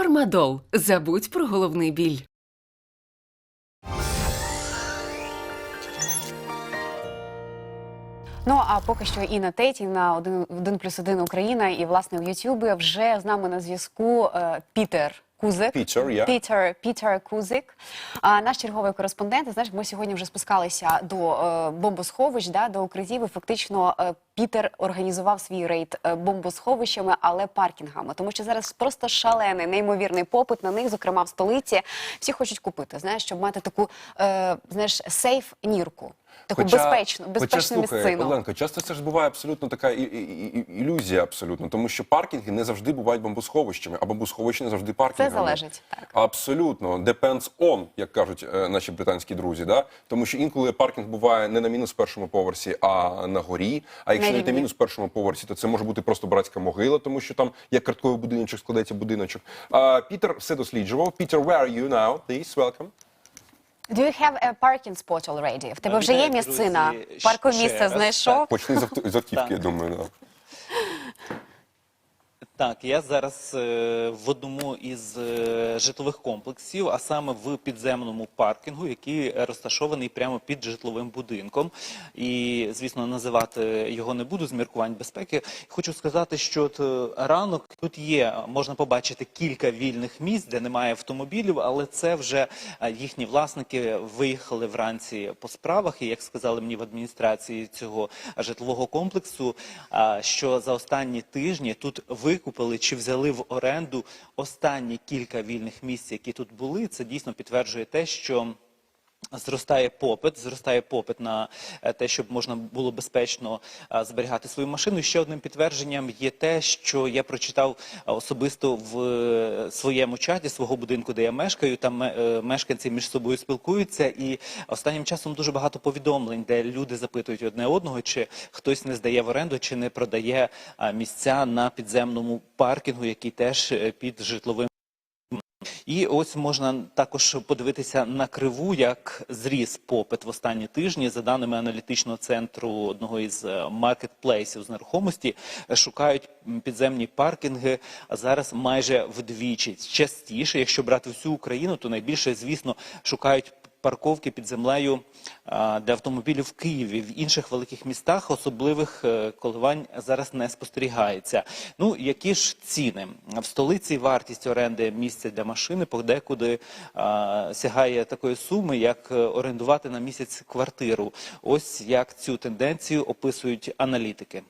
Фармадол. Забудь про головний біль. Ну а поки що і на Теті на 1, 1 плюс 1 Україна і власне в Ютубі вже з нами на зв'язку е, Пітер. Кузик, Пітер, я. Пітер, Пітер Кузик, а, наш черговий кореспондент. Знаєш, ми сьогодні вже спускалися до е, бомбосховищ, да, до укриттів. І фактично е, Пітер організував свій рейд е, бомбосховищами, але паркінгами, тому що зараз просто шалений, неймовірний попит на них, зокрема в столиці. Всі хочуть купити, знаєш, щоб мати таку, е, знаєш, сейф нірку, таку безпечну, безпечну хоча, слухай, місцину. Оленко, часто це ж буває абсолютно така і, і, і, ілюзія, абсолютно, тому що паркінги не завжди бувають бомбосховищами, а бомбосховища не завжди залежить, так. Абсолютно. Depends on, як кажуть е, наші британські друзі. Да? Тому що інколи паркінг буває не на мінус першому поверсі, а на горі. А якщо На не на рівні. мінус першому поверсі, то це може бути просто братська могила, тому що там як картковий будиночок складається будиночок. А, Пітер все досліджував. Пітер, where are you now? Please, welcome. Do you have a parking spot already? В тебе вже є Вітаю, місцина? друзі, Паркомісце ще раз. знайшов? Почни з авто- з автівки, я думаю. Да. Так, я зараз е, в одному із е, житлових комплексів, а саме в підземному паркінгу, який розташований прямо під житловим будинком. І, звісно, називати його не буду з міркувань безпеки. Хочу сказати, що от, е, ранок тут є, можна побачити кілька вільних місць, де немає автомобілів, але це вже їхні власники виїхали вранці по справах. І як сказали мені в адміністрації цього житлового комплексу, що за останні тижні тут викупили чи взяли в оренду останні кілька вільних місць, які тут були. Це дійсно підтверджує те, що. Зростає попит, зростає попит на е, те, щоб можна було безпечно е, зберігати свою машину. Ще одним підтвердженням є те, що я прочитав е, особисто в своєму чаті свого будинку, де я мешкаю. Там мешканці між собою спілкуються, і останнім часом дуже багато повідомлень, де люди запитують одне одного, чи хтось не здає в оренду, чи не продає місця на підземному паркінгу, який теж під житловим. І ось можна також подивитися на криву, як зріс попит в останні тижні. За даними аналітичного центру одного із е, маркетплейсів з нерухомості, е, шукають підземні паркінги зараз майже вдвічі. Частіше, якщо брати всю Україну, то найбільше, звісно, шукають парковки під землею для автомобілів в Києві. В інших великих містах особливих е, коливань зараз не спостерігається. Ну які ж ціни в столиці? Вартість оренди місця для машини подекуди а, сягає такої суми, як е, орендувати на місяць квартиру. Ось як цю тенденцію описують аналітики.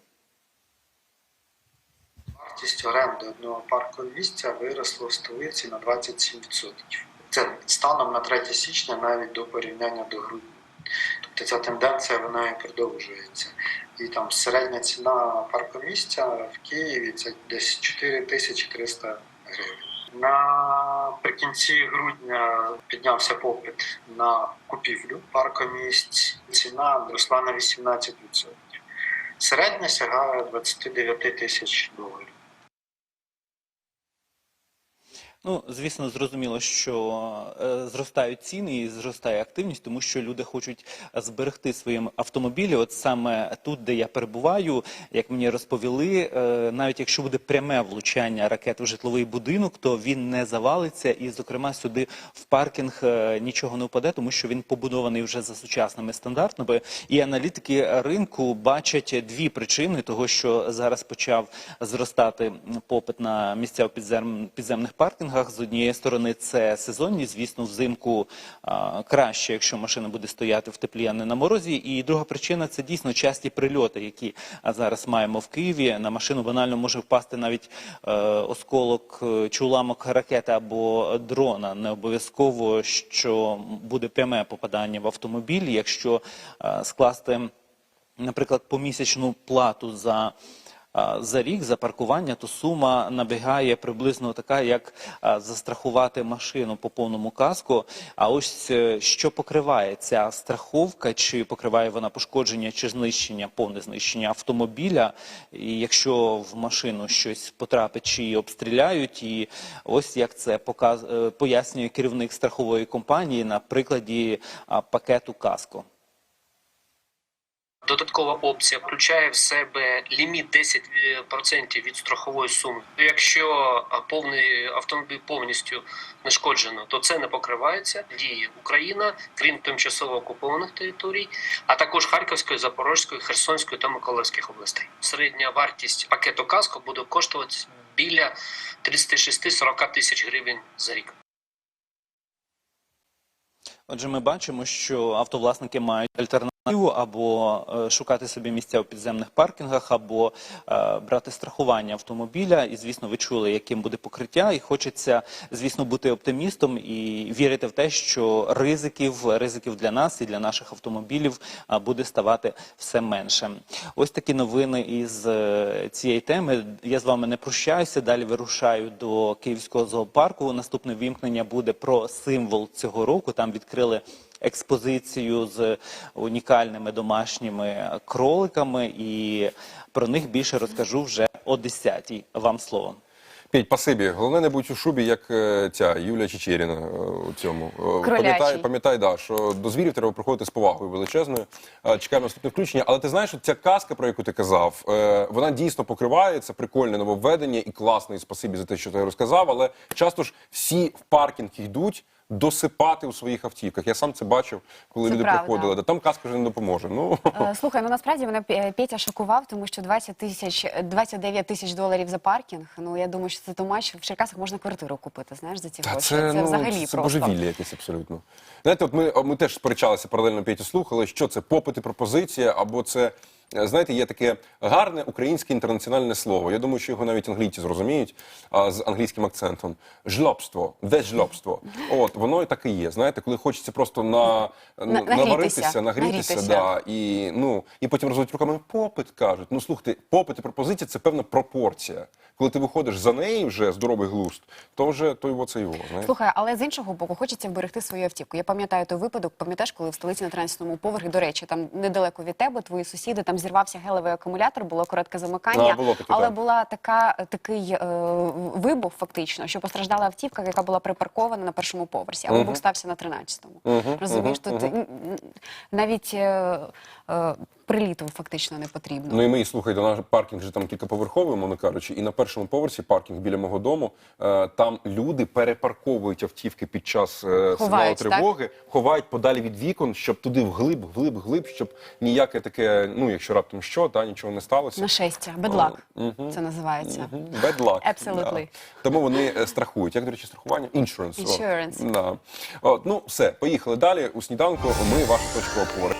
Вартість оренди одного паркового місця виросла в столиці на 27%. Це станом на 3 січня навіть до порівняння до грудня. Тобто ця тенденція вона і продовжується. І там середня ціна паркомісця в Києві це десь 4300 гривень. Наприкінці грудня піднявся попит на купівлю паркомісць. Ціна зросла на 18%. Середня сягає 29 тисяч доларів. Ну, звісно, зрозуміло, що е, зростають ціни і зростає активність, тому що люди хочуть зберегти свої автомобілі. От саме тут, де я перебуваю, як мені розповіли, е, навіть якщо буде пряме влучання ракет в житловий будинок, то він не завалиться, і, зокрема, сюди в паркінг е, нічого не впаде, тому що він побудований вже за сучасними стандартами. І аналітики ринку бачать дві причини того, що зараз почав зростати попит на місця в підзем... підземних паркінгах. З однієї сторони, це сезонність, звісно, взимку а, краще, якщо машина буде стояти в теплі, а не на морозі. І друга причина це дійсно часті прильоти, які зараз маємо в Києві. На машину банально може впасти навіть е, осколок е, чи уламок ракети або дрона. Не обов'язково, що буде пряме попадання в автомобіль, якщо е, скласти наприклад, помісячну плату за. За рік за паркування, то сума набігає приблизно така, як застрахувати машину по повному каску. А ось е, що покриває ця страховка, чи покриває вона пошкодження чи знищення, повне знищення автомобіля, і якщо в машину щось потрапить чи її обстріляють, і ось як це показ... е, пояснює керівник страхової компанії на прикладі пакету каско. Додаткова опція включає в себе ліміт 10% від страхової суми. Якщо повний автомобіль повністю знешкоджено, то це не покривається. Діє Україна, крім тимчасово окупованих територій, а також Харківської, Запорозької, Херсонської та Миколаївських областей. Середня вартість пакету каско буде коштувати біля 36-40 тисяч гривень за рік. Отже, ми бачимо, що автовласники мають альтернативу або е, шукати собі місця у підземних паркінгах, або е, брати страхування автомобіля. І, звісно, ви чули, яким буде покриття. І хочеться, звісно, бути оптимістом і вірити в те, що ризиків, ризиків для нас і для наших автомобілів е, буде ставати все менше. Ось такі новини із е, цієї теми. Я з вами не прощаюся. Далі вирушаю до Київського зоопарку. Наступне вімкнення буде про символ цього року. Там відкрили експозицію з унікальними домашніми кроликами, і про них більше розкажу вже о 10-й. Вам слово. Петь, спасибі. Головне не будь у шубі, як е, ця Юлія Чечеріна е, у цьому. Е, Пам'ятай, пам'ятай, да, що до звірів треба приходити з повагою величезною. Чекаємо наступне включення. Але ти знаєш, ця казка, про яку ти казав, вона дійсно покриває, це прикольне нововведення і класне, і спасибі за те, що ти розказав. Але часто ж всі в паркінг йдуть. Досипати у своїх автівках. Я сам це бачив, коли Це люди правда. приходили. Да там казка вже не допоможе. Ну Е, Слухай, ну насправді мене Пе- Петя шокував, тому що 20 тисяч, 29 тисяч доларів за паркінг. Ну я думаю, що це томач. В Черкасах можна квартиру купити. Знаєш, за ці гроші. це, ну, взагалі це просто. божевілля якесь абсолютно. Знаєте, от ми, ми теж сперечалися паралельно Петю слухали, що це попит і пропозиція, або це. Е, Знаєте, є таке гарне українське інтернаціональне слово. Я думаю, що його навіть англійці зрозуміють а, з англійським акцентом. Жлобство, де жлобство? От воно і так і є. Знаєте, коли хочеться просто на, нагрітися, наваритися, нагрітися, нагрітися. да, і ну і потім розводять руками попит кажуть. Ну слухайте, попит і пропозиція це певна пропорція. Коли ти виходиш за неї вже здоровий глузд, то вже то його це його. Знаєте? Слухай, але з іншого боку, хочеться вберегти свою автівку. Я пам'ятаю той випадок, пам'ятаєш, коли в столиці на 13-му поверхі, до речі, там недалеко від тебе, твої сусіди, там зірвався гелевий акумулятор, було коротке замикання, було таке, але так. була така такий е, вибух, фактично, що постраждала автівка, яка була припаркована на першому поверсі, а вибух стався на 13-му. Розумієш, тут м, м, навіть е, е, приліту фактично не потрібно. Ну і ми, слухайте, наш паркінг же там кількаповерховий, мовно кажучи, і на першому поверсі паркінг біля мого дому. Е, там люди перепарковують автівки під час е, сигналу тривоги, ховають подалі від вікон, щоб туди вглиб, вглиб, вглиб, щоб ніяке таке, ну якщо раптом що, та нічого не сталося. Нашестя, бедлак, це називається. Absolutely. Да. Тому вони е, страхують. Як, до речі, страхування? Insurance. о. Да. От, ну, все, поїхали далі. У сніданку ми вашу точку опори.